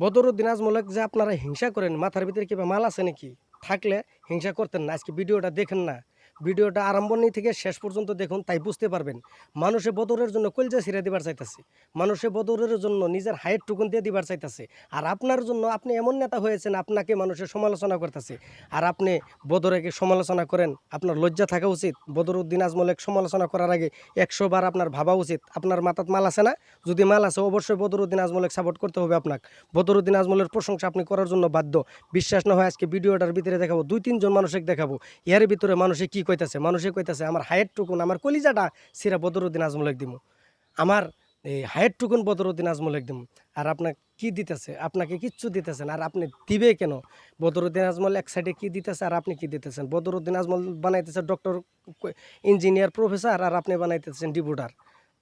বদরুদ্দিন আজমলক যে আপনারা হিংসা করেন, মাথার ভিতরে কিবা মাল আছে নাকি? থাকলে হিংসা করতেন না, আজকে ভিডিওটা দেখেন না। ভিডিওটা আরম্ভনি থেকে শেষ পর্যন্ত দেখুন, তাই বুঝতে পারবেন। মানুষে বদরের জন্য কলজা ছিঁড়ে দিবার চাইতেছে। মানুষে বদরের জন্য নিজের হায়ের টুকুন দিয়ে দিবার চাইতেছে। আর আপনার জন্য আপনি এমন নেতা হয়েছেন, আপনাকে মানুষের সমালোচনা করতেছে। আর আপনি বদরেকে সমালোচনা করেন, আপনার লজ্জা থাকা উচিত। বদরুদ্দিন আজমলেক সমালোচনা করার আগে একশো বার আপনার ভাবা উচিত, আপনার মাথাত মাল আছে না? যদি মাল আছে, অবশ্যই বদরুদ্দিন আজমলেক সাপোর্ট করতে হবে আপনাকে। বদরুদ্দিন আজমলের প্রশংসা আপনি করার জন্য বাধ্য। বিশ্বাস না হয় আজকে ভিডিওটার ভিতরে দেখাবো, দুই তিনজন মানুষকে দেখাবো। এর ভিতরে মানুষে কি কইতাছে, মানুষে কইতাছে, আমার হায়ের টুকুন আমার কলিজাটা সিরা বদরুদ্দিন আজমলেক দিমু। আমার এই হায়ের টুকুন বদরুদ্দিন আজমলেক দিমু। আর আপনাকে কি দিতেছে? আপনাকে কিচ্ছু দিতেছেন আর আপনি দিবে কেন? বদরুদ্দিন আজমল এক সাইডে কি দিতেছে আর আপনি কি দিতেছেন? বদরুদ্দিন আজমল বানাইতেছে ডক্টর ইঞ্জিনিয়ার প্রফেসর আর আপনি বানাইতেছেন ডিপুটার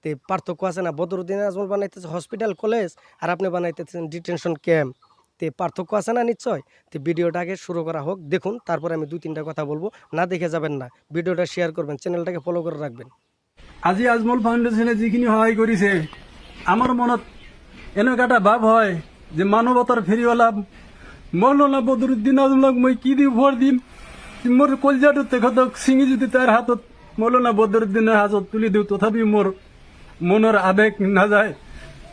তে পার্থক্য আছে না? বদরুদ্দিন আজমল বানাইতেছে হসপিটাল কলেজ আর আপনি বানাইতেছেন ডিটেনশন ক্যাম্প তে পার্থক্য আছে না নিশ্চয়? তো ভিডিওটা আগে শুরু করা হোক, দেখুন, তারপরে আমি দুই তিনটা কথা বলব। না দেখে যাবেন না, ভিডিওটা শেয়ার করবেন চ্যানেলটাকে ফলো করে রাখবেন। আজি আজমল ফাউণ্ডেশ্যনে যিখিনি সহায় কৰিছে, আমাৰ মনত এনেকুৱা এটা ভাৱ হয় যে মানৱতাৰ ফেৰিৱালা মৌলানা বদৰুদ্দিন আজমলক মই কি দি ভৰ দিম? মোৰ কলজাটো তেখেতক ছিঙি যদি তাৰ হাতত মৌলানা বদৰুদ্দিনৰ হাতত তুলি দিওঁ, তথাপি মোৰ মনৰ আৱেগ নাযায়।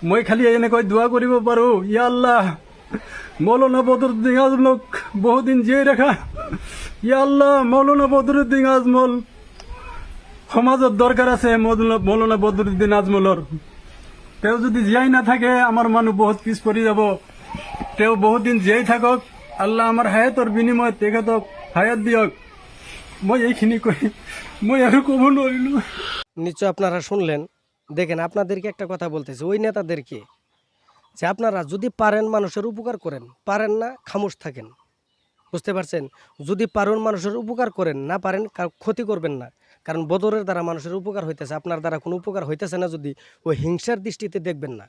মই খালি এনেকৈ দোৱা কৰিব পাৰোঁ। ইয়া আল্লাহ! মৌলানা বদৰুদ্দিন আজমলক বহুদিন জীয়াই ৰাখা ইয়া আল্লাহ মৌলানা বদৰুদ্দিন আজমল। সমাজত দৰকাৰ আছে মৌলানা বদৰুদ্দিন আজমলৰ তেওঁ যদি জীয়াই নাথাকে আমাৰ মানুহ বহুত পিছ পৰি যাব। তেওঁ বহুত দিন জীয়াই থাকক, আল্লাহ আমাৰ হায়াতৰ বিনিময়ত তেখেতক হায়াত দিয়ক। মই এইখিনি কৈ মই আৰু ক'ব নোৱাৰিলোঁ। নিশ্চয় আপনারা শুনলেন। দেখেন, আপনাদেরকে একটা কথা বলতেছি। ওই নেতাদেরকে যে আপনারা যদি পারেন মানুষের উপকার করেন, পারেন না, খামোশ থাকেন। বুঝতে পারছেন? যদি পারেন মানুষের উপকার করেন, না পারেন ক্ষতি করবেন না। কারণ বদরের দ্বারা মানুষের উপকার হইতেছে, আপনার দ্বারা কোনো উপকার হইতেছে না যদি ওই হিংসার দৃষ্টিতে দেখবেন না।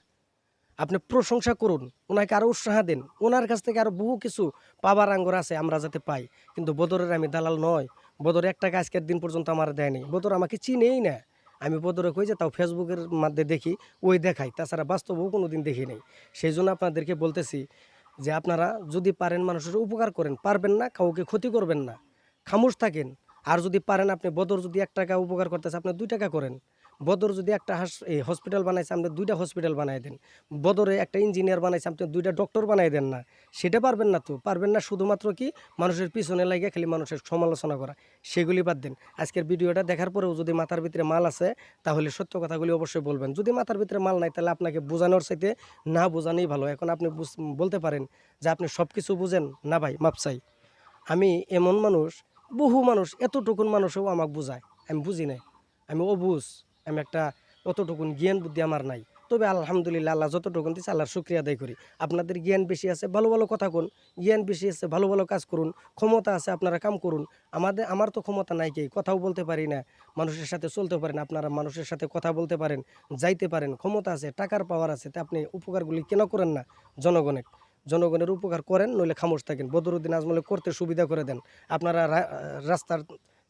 আপনি প্রশংসা করুন, ওনাকে আরও উৎসাহ দিন। ওনার কাছ থেকে আরও বহু কিছু পাবার আঙ্গর আছে, আমরা যাতে পাই। কিন্তু বদরের আমি দালাল নয়। বদর এক টাকা আজকের দিন পর্যন্ত আমার দেয়নি। বদর আমাকে চিনেই না। আমি বদরে কই যে তাও ফেসবুকের মধ্যে দেখি, ওই দেখাই। তাছাড়া বাস্তবও কোনো দিন দেখি নাই। সেই জন্য আপনাদেরকে বলতেছি যে আপনারা যদি পারেন মানুষের উপকার করেন, পারবেন না, কাউকে ক্ষতি করবেন না। খামোশ থাকেন। আর যদি পারেন আপনি বদর যদি এক টাকা উপকার করতেছে, আপনি দুই টাকা করেন। বদর যদি একটা হাস এই হসপিটাল বানাইছে আপনি দুইটা হসপিটাল বানাই দেন। বদরে একটা ইঞ্জিনিয়ার বানাইছে, আপনি দুইটা ডক্টর বানাই দেন না। সেটা পারবেন না তো। পারবেন না শুধুমাত্র কি মানুষের পিছনে লাগে খালি মানুষের সমালোচনা করা। সেগুলি বাদ দেন। আজকের ভিডিওটা দেখার পরেও যদি মাথার ভিতরে মাল আছে, তাহলে সত্য কথাগুলি অবশ্যই বলবেন। যদি মাথার ভিতরে মাল নাই, তাহলে আপনাকে বোঝানোর চাইতে না বোঝানোই ভালো। এখন আপনি বলতে পারেন যে আপনি সব কিছু বুঝেন। না ভাই মাপসাই আমি এমন মানুষ, বহু মানুষ, এতটুকুন মানুষও আমাকে বোঝায়। আমি বুঝি নাই। আমি অবুঝ। আমি একটা অতটুকুন জ্ঞান বুদ্ধি আমার নাই। তবে আলহামদুলিল্লাহ আল্লাহ যতটুকুন দিচ্ছে আল্লাহর শুক্রিয়া আদায় করি। আপনাদের জ্ঞান বেশি আছে, ভালো ভালো কথা কোন। জ্ঞান বেশি আছে, ভালো ভালো কাজ করুন। ক্ষমতা আছে, আপনারা কাম করুন। আমাদের, আমার তো ক্ষমতা নাই কি কথাও বলতে পারি না। মানুষের সাথে চলতে পারেন, আপনারা মানুষের সাথে কথা বলতে পারেন, যাইতে পারেন। ক্ষমতা আছে, টাকার পাওয়ার আছে, তা আপনি উপকারগুলি কেন করেন না? জনগণের জনগণের উপকার করেন, নইলে খামোশ থাকেন। বদরুদ্দিন আজমলে করতে সুবিধা করে দেন। আপনারা রাস্তার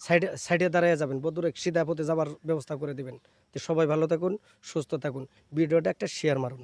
সাইডে সাইডে দাঁড়ায় যাবেন। বদুরেক সিধা পথে যাওয়ার ব্যবস্থা করে দেবেন। তো সবাই ভালো থাকুন, সুস্থ থাকুন। ভিডিওটা একটা শেয়ার মারুন।